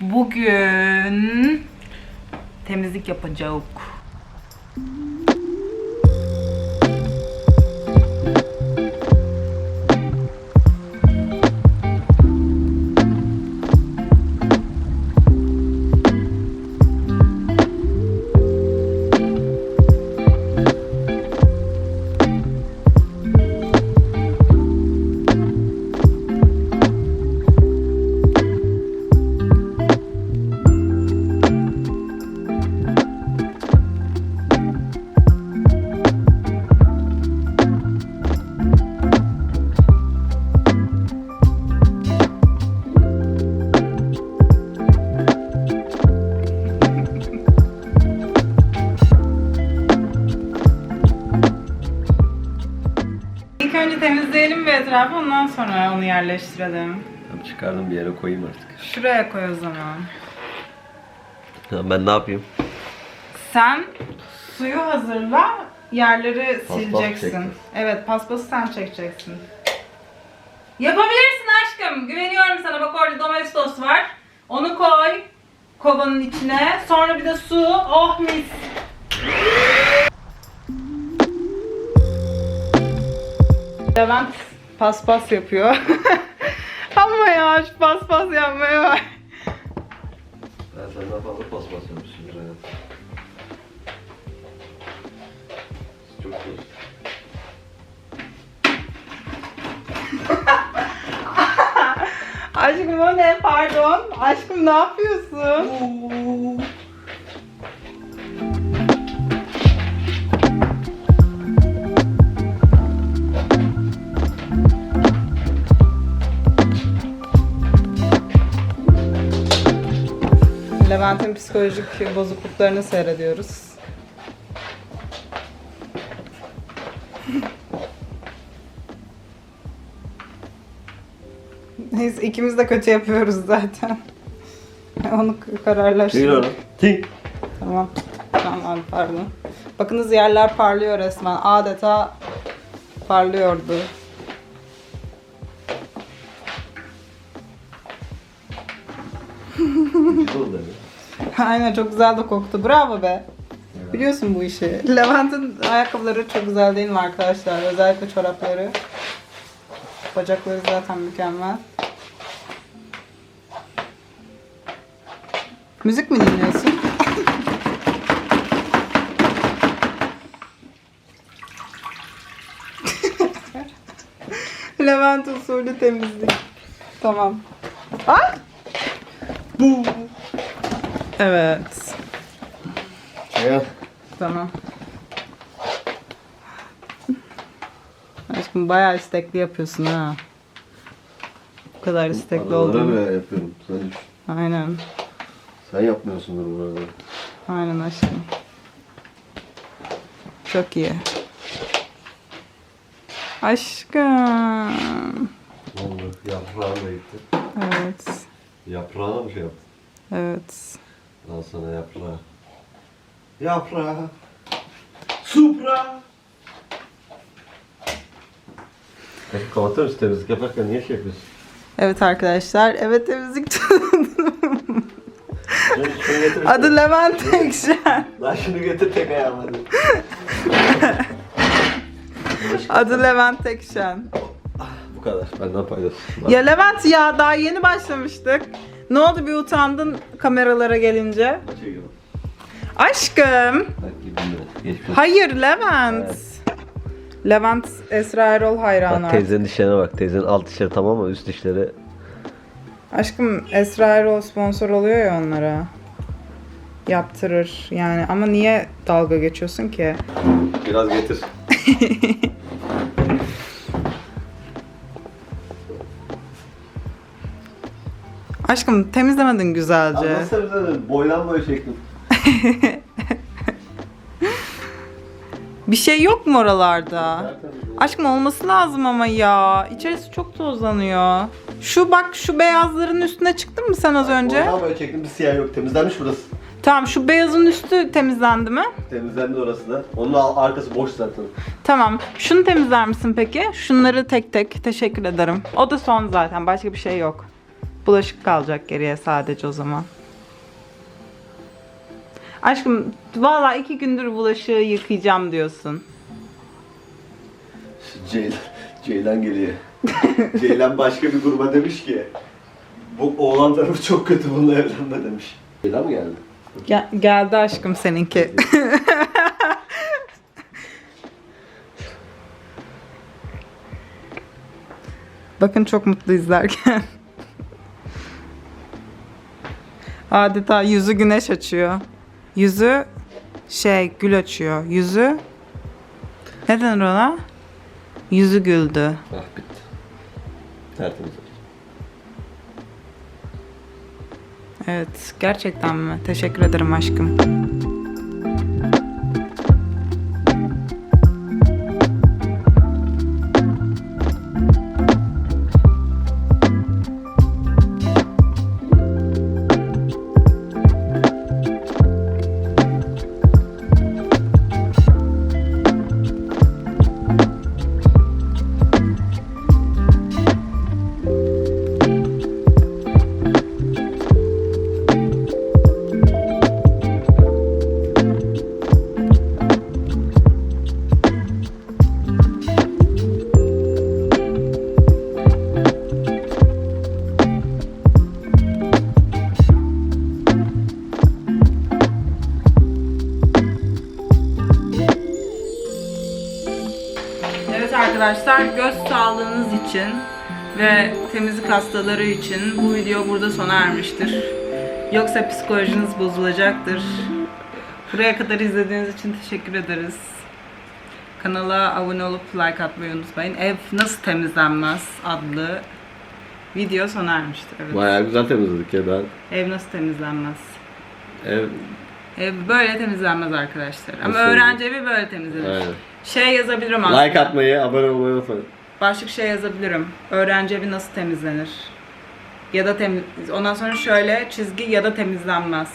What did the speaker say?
Bugün temizlik yapacağız. Temizleyelim bir etrafı ondan sonra onu yerleştirelim. Tamam, çıkardım bir yere koyayım artık. Şuraya koy o zaman. Ya ben ne yapayım? Sen suyu hazırla, yerleri Paspas sileceksin. çekeceğiz. Evet, paspası sen çekeceksin. Yapabilirsin aşkım. Güveniyorum sana. Bak orada domestos var. Onu koy kovanın içine. Sonra bir de su. Oh mis. Levent paspas yapıyor. Ama ya şu paspas yapmaya bak. Ben senden fazla paspas yapmışsın hayat. Çok iyi. Aşkım o ne? Pardon. Aşkım ne yapıyorsun? Levent'in psikolojik bozukluklarını seyrediyoruz. Neyse ikimiz de kötü yapıyoruz zaten. Onu kararlaştırdık. Ting. Tamam. Tamam pardon. Bakınız yerler parlıyor resmen. Adeta parlıyordu. Oldu Aynen çok güzel de koktu. Bravo be. Biliyorsun bu işi. Levent'in ayakkabıları çok güzel değil mi arkadaşlar? Özellikle çorapları. Bacakları zaten mükemmel. Müzik mi dinliyorsun? Levent usulü temizlik. Tamam. Ay! Bu. Evet. Hayat. Tamam. Aşkım bayağı istekli yapıyorsun ha. Bu kadar istekli Aralara olduğunu. böyle yapıyorum. Sen. Aynen. sen yapmıyorsundur burada. Aynen aşkım. Çok iyi. Aşkım. Ne oldu? Yaprağın da gitti. Evet. Yaprağına mı şey yaptın? Evet. Al sana yaprağı. Yaprağı. Supra. Peki kapatır mısın temizlik yaparken niye şey yapıyorsun? Evet arkadaşlar. Evet temizlik. Adı Levent Ekşen. Lan şunu getir tek ayağım hadi. Adı Levent Ekşen. Bu kadar. Benden faydası. Ya Levent ya daha yeni başlamıştık. Ne oldu bir utandın kameralara gelince? Çekiyorum. Aşkım. Hayır Levent. Levent Esra Erol hayranı. Bak artık. teyzenin dişlerine bak. Teyzenin alt dişleri tamam mı? Üst dişleri. Aşkım Esra Erol sponsor oluyor ya onlara. Yaptırır yani ama niye dalga geçiyorsun ki? Biraz getir. Aşkım temizlemedin güzelce. Anlatsana boydan boya çektim. Bir şey yok mu oralarda? Aşkım olması lazım ama ya. İçerisi çok tozlanıyor. Şu bak şu beyazların üstüne çıktın mı sen az önce? Boydan boya çektim bir siyah yok. Temizlenmiş burası. Tamam şu beyazın üstü temizlendi mi? Temizlendi orası da. Onun al- arkası boş zaten. Tamam. Şunu temizler misin peki? Şunları tek tek teşekkür ederim. O da son zaten. Başka bir şey yok. Bulaşık kalacak geriye sadece o zaman. Aşkım valla iki gündür bulaşığı yıkayacağım diyorsun. Ceylan, Ceylan geliyor. Ceylan başka bir gruba demiş ki bu oğlan tarafı çok kötü bununla evlenme demiş. Ceylan mı geldi? Gel- geldi aşkım seninki. Bakın çok mutlu izlerken. Adeta yüzü güneş açıyor. Yüzü şey gül açıyor. Yüzü ne denir ona? Yüzü güldü. Ah bitti. Tertemiz. Evet, gerçekten mi? Teşekkür ederim aşkım. Arkadaşlar göz sağlığınız için ve temizlik hastaları için bu video burada sona ermiştir. Yoksa psikolojiniz bozulacaktır. Buraya kadar izlediğiniz için teşekkür ederiz. Kanala abone olup like atmayı unutmayın. Ev nasıl temizlenmez adlı video sona ermiştir. Evet. Bayağı güzel temizledik ya ben. Ev nasıl temizlenmez? Ev Ev böyle temizlenmez arkadaşlar. Ama Nasıl? öğrenci evi böyle temizlenir. Aynen. Şey yazabilirim aslında. like atmayı, abone olmayı unutmayın. Başlık şey yazabilirim. Öğrenci evi nasıl temizlenir? Ya da temiz... Ondan sonra şöyle çizgi ya da temizlenmez.